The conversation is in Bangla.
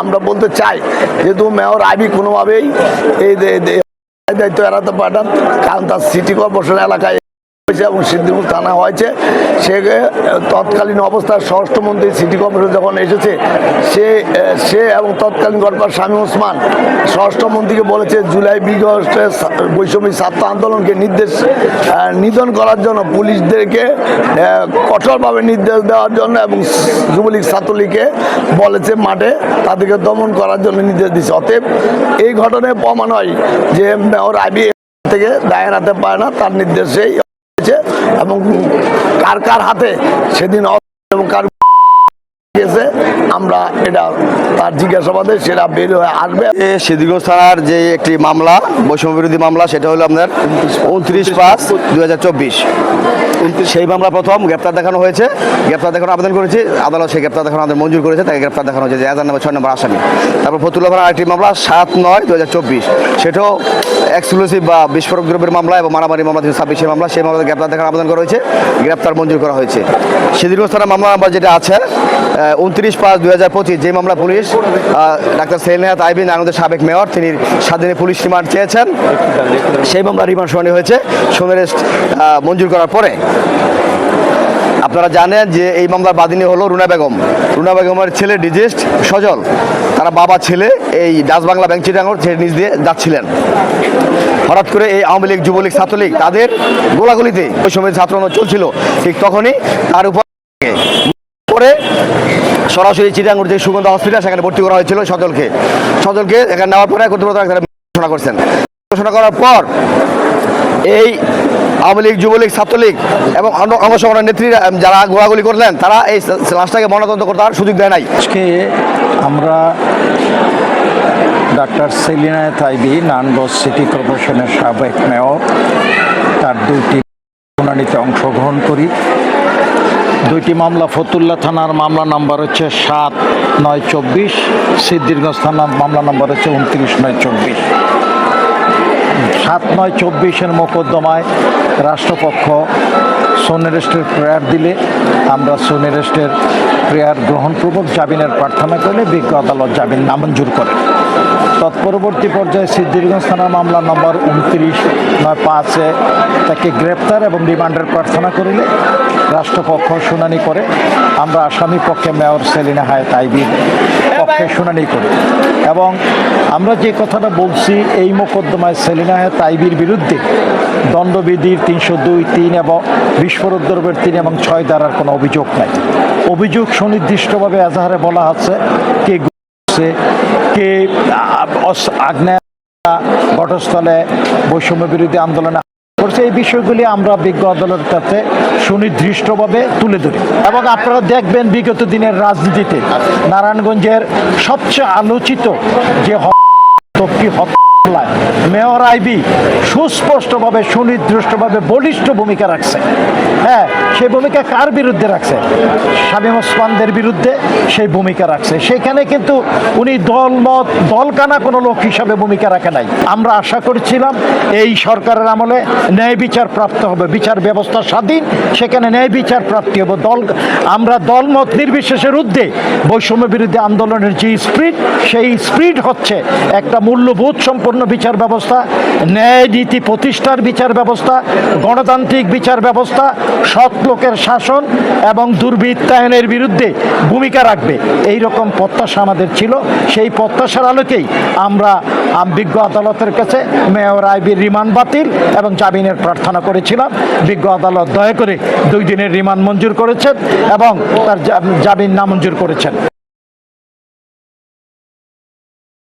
আমরা বলতে চাই, যেহেতু মেয়র আইবি কোনোভাবেই এই দায়িত্ব এড়াতে পারেন কারণ তার সিটি কর্পোরেশন এলাকায় হয়েছে এবং সিদ্ধিপুর থানা হয়েছে। সে তৎকালীন অবস্থায় স্বরাষ্ট্রমন্ত্রী সিটি কর্পোরেশন যখন এসেছে, সে সে এবং তৎকালীন গল্পার স্বামী ওসমান স্বরাষ্ট্রমন্ত্রীকে বলেছে, জুলাই বিগস্টে বৈষম্য ছাত্র আন্দোলনকে নির্দেশ নিধন করার জন্য পুলিশদেরকে কঠোরভাবে নির্দেশ দেওয়ার জন্য এবং যুবলীগ ছাত্রলীগকে বলেছে মাঠে, তাদেরকে দমন করার জন্য নির্দেশ দিচ্ছে অতএব এই ঘটনায় প্রমাণ হয় যে মেয়র আইবি থেকে দায় এড়াতে পারে না, তার নির্দেশেই হয়েছে এবং কার কার হাতে সেদিন এবং কার গেছে আমরা এটা তার জিজ্ঞাসাবাদে সেটা বের হয়ে আসবে। সিদ্ধিগঞ্জ থানার যে একটি মামলা, বৈষম্য বিরোধী মামলা, সেটা হলো আপনার উনত্রিশ পাঁচ দুই হাজার চব্বিশ। সেই মামলা প্রথম গ্রেপ্তার দেখানো হয়েছে। গ্রেপ্তার দেখানো আবেদন করেছি। আদালত সেই গ্রেপ্তার দেখানো আমাদের মঞ্জুর করেছে। তাকে গ্রেপ্তার দেখানো হয়েছে। হাজার নম্বর ছয় নম্বর আসামি। তারপর ফতুল্লা থানার আরেকটি মামলা, সাত নয় দু হাজার চব্বিশ। সেটাও এক্সক্লুসিভ বা বিস্ফোরক দ্রব্যের মামলা এবং মারামারি মামলা তিনশো ছাব্বিশের মামলা, সেই মামলাতে গ্রেপ্তার দেখানোর আবেদন করা হয়েছে। গ্রেপ্তার মঞ্জুর করা হয়েছে। সিদ্ধিগঞ্জ থানার মামলা নাম্বার যেটা আছে উনত্রিশ পাঁচ দুই হাজার পঁচিশ, যে মামলা পুলিশ ডাক্তার সেলনাথ আইবিন আনন্দের সাবেক মেয়র, তিনি দিনের পুলিশ রিমান্ড চেয়েছেন। সেই মামলা রিমান্ড শুনানি হয়েছে। সোনারেস্ট মঞ্জুর করার পরে। আপনারা জানেন যে এই মামলার বাদিনী হলো রুনা বেগম। রুনা বেগমের ছেলে ডিজেস্ট সজল। তারা বাবা ছেলে এই ডাচ বাংলা ব্যাংক চিটাঙ্গর ছেড়ে নিজ দিয়ে যাচ্ছিলেন। হঠাৎ করে এই আওয়ামী লীগ, যুবলীগ, ছাত্রলীগ তাদের গোলাগুলিতে ওই সময় ছাত্র চলছিল। ঠিক তখনই তার উপর পরে সরাসরি চিটাঙ্গুর যে সুগন্ধ হসপিটাল, সেখানে ভর্তি করা হয়েছিল সজলকে। সজলকে এখানে নেওয়ার পরে কর্তৃপক্ষ তারা ঘোষণা করছেন। ঘোষণা করার পর এই আওয়ামী লীগ, যুবলীগ, ছাত্রলীগ এবং অন্য অংশগ্রহণের নেত্রীরা যারা গোলাগুলি করলেন, তারা এই লাশটাকে ময়নাতদন্ত করতে সুযোগ দেয় নাই। আজকে আমরা ডাক্তার সেলিনা তাইবি, নানগঞ্জ সিটি কর্পোরেশনের সাবেক মেয়র, তার দুইটি শুনানিতে অংশগ্রহণ করি। দুইটি মামলা, ফতুল্লা থানার মামলা নম্বর হচ্ছে সাত নয় চব্বিশ, সিদ্ধিরগঞ্জ থানার মামলা নম্বর হচ্ছে উনত্রিশ নয় চব্বিশ। সাত নয় চব্বিশের মোকদ্দমায় রাষ্ট্রপক্ষ সোনেরেস্টের প্রেয়ার দিলে, আমরা সোনেরেস্টের প্রেয়ার গ্রহণপূর্বক জামিনের প্রার্থনা করলে বিজ্ঞ আদালত জামিন নামঞ্জুর করে। তৎপরবর্তী পর্যায়ে সিদ্ধিরগঞ্জ থানার মামলা নম্বর উনত্রিশ নয় পাঁচে তাকে গ্রেপ্তার এবং রিমান্ডের প্রার্থনা করিলে রাষ্ট্রপক্ষ শুনানি করে। আমরা আসামি পক্ষে মেয়র সেলিনা হায়াত আইবির পক্ষে শুনানি করি। এবং আমরা যে কথাটা বলছি এই মোকদ্দমায় সেলিনা হায়াত আইবির বিরুদ্ধে দণ্ডবিধির তিনশো দুই তিন এবং বিস্ফোরক দ্রব্যের তিন এবং ছয় দ্বারার কোনো অভিযোগ নাই। অভিযোগ সুনির্দিষ্টভাবে এজাহারে বলা আছে কে কে আগ্নেয় ঘটস্থলে বৈষম্য বিরোধী আন্দোলনে করছে এই বিষয়গুলি আমরা বিজ্ঞ আদালতের কাছে সুনির্দিষ্টভাবে তুলে ধরি। এবং আপনারা দেখবেন বিগত দিনের রাজনীতিতে নারায়ণগঞ্জের সবচেয়ে আলোচিত যে হত্যা হত্যায় মেয়র আইবি সুস্পষ্টভাবে, সুনির্দিষ্টভাবে বলিষ্ঠ ভূমিকা রাখছে। হ্যাঁ সেই ভূমিকা কার বিরুদ্ধে রাখছে? শামীম ওসমানদের বিরুদ্ধে সেই ভূমিকা রাখছে। সেখানে কিন্তু উনি দলমত দলকানা কোনো লোক হিসাবে ভূমিকা রাখে নাই। আমরা আশা করছিলাম এই সরকারের আমলে ন্যায় বিচার প্রাপ্ত হবে। বিচার ব্যবস্থা স্বাধীন, সেখানে ন্যায় বিচার প্রাপ্তি হবে। দল, আমরা দলমত নির্বিশেষের ঊর্ধ্বে বৈষম্য বিরোধী আন্দোলনের যে স্পিড, সেই স্পিড হচ্ছে একটা মূল্যবোধ সম্পন্ন বিচার ব্যবস্থা, ন্যায় নীতি প্রতিষ্ঠার বিচার ব্যবস্থা, গণতান্ত্রিক বিচার ব্যবস্থা, সৎ লোকের শাসন এবং দুর্বৃত্তায়নের বিরুদ্ধে ভূমিকা রাখবে। এই রকম প্রত্যাশা আমাদের ছিল। সেই প্রত্যাশার আলোকেই আমরা বিজ্ঞ আদালতের কাছে মেয়র আইবির রিমান্ড বাতিল এবং জামিনের প্রার্থনা করেছিলাম। বিজ্ঞ আদালত দয়া করে দুই দিনের রিমান্ড মঞ্জুর করেছেন এবং তার জামিন নামঞ্জুর করেছেন।